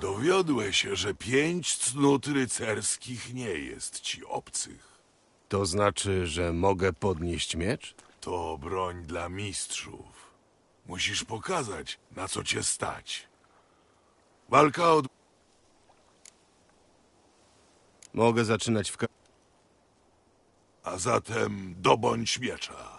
Dowiodłeś się, że pięć cnót rycerskich nie jest ci obcych. To znaczy, że mogę podnieść miecz? To broń dla mistrzów. Musisz pokazać, na co cię stać. Walka od... Mogę zaczynać w ka- A zatem dobądź miecza.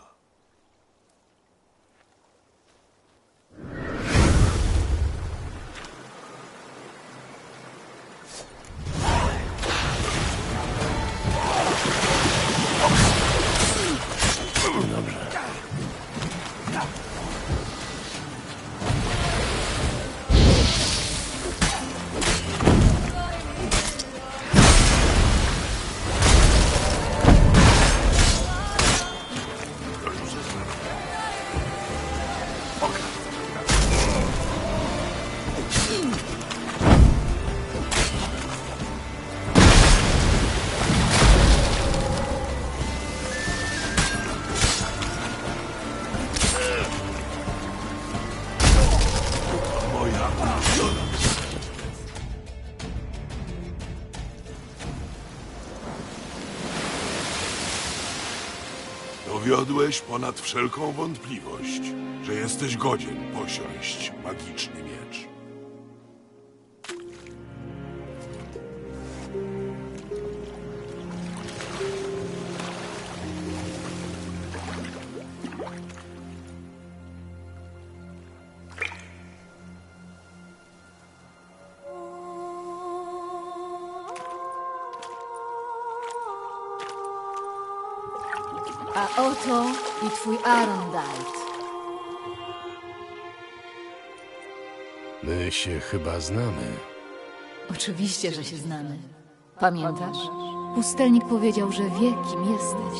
Dowiodłeś ponad wszelką wątpliwość, że jesteś godzien posiąść magiczny miecz. A oto i twój Arndite. My się chyba znamy. Oczywiście, że się znamy. Pamiętasz? Pustelnik powiedział, że wie, kim jesteś.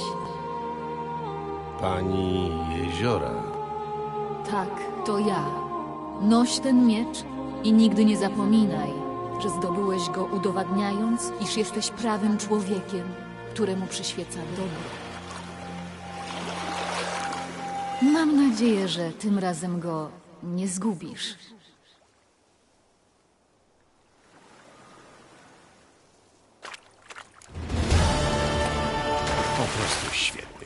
Pani Jeziora. Tak, to ja. Noś ten miecz i nigdy nie zapominaj, że zdobyłeś go udowadniając, iż jesteś prawym człowiekiem, któremu przyświeca dobro. Mam nadzieję, że tym razem go nie zgubisz. Po prostu świetnie.